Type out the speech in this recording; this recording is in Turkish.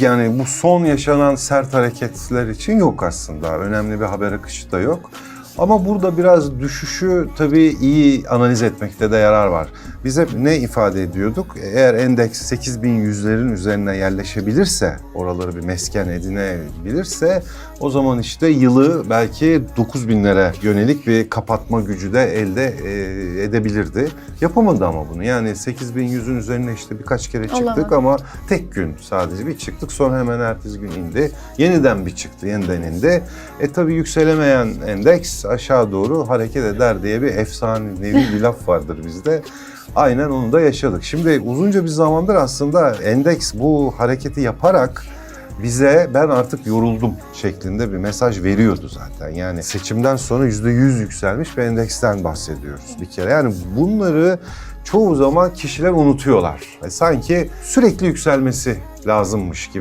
Yani bu son yaşanan sert hareketler için yok aslında. Önemli bir haber akışı da yok. Ama burada biraz düşüşü tabii iyi analiz etmekte de yarar var. Biz hep ne ifade ediyorduk? Eğer endeks 8100'lerin üzerine yerleşebilirse, oraları bir mesken edinebilirse o zaman işte yılı belki 9000'lere yönelik bir kapatma gücü de elde e, edebilirdi. Yapamadı ama bunu. Yani 8100'ün üzerine işte birkaç kere çıktık ama tek gün sadece bir çıktık. Sonra hemen ertesi gün indi. Yeniden bir çıktı, yeniden indi. E tabii yükselemeyen endeks aşağı doğru hareket eder diye bir efsanevi bir laf vardır bizde. Aynen onu da yaşadık. Şimdi uzunca bir zamandır aslında endeks bu hareketi yaparak bize ben artık yoruldum şeklinde bir mesaj veriyordu zaten. Yani seçimden sonra %100 yükselmiş bir endeksten bahsediyoruz bir kere. Yani bunları çoğu zaman kişiler unutuyorlar. E, Sanki sürekli yükselmesi lazımmış gibi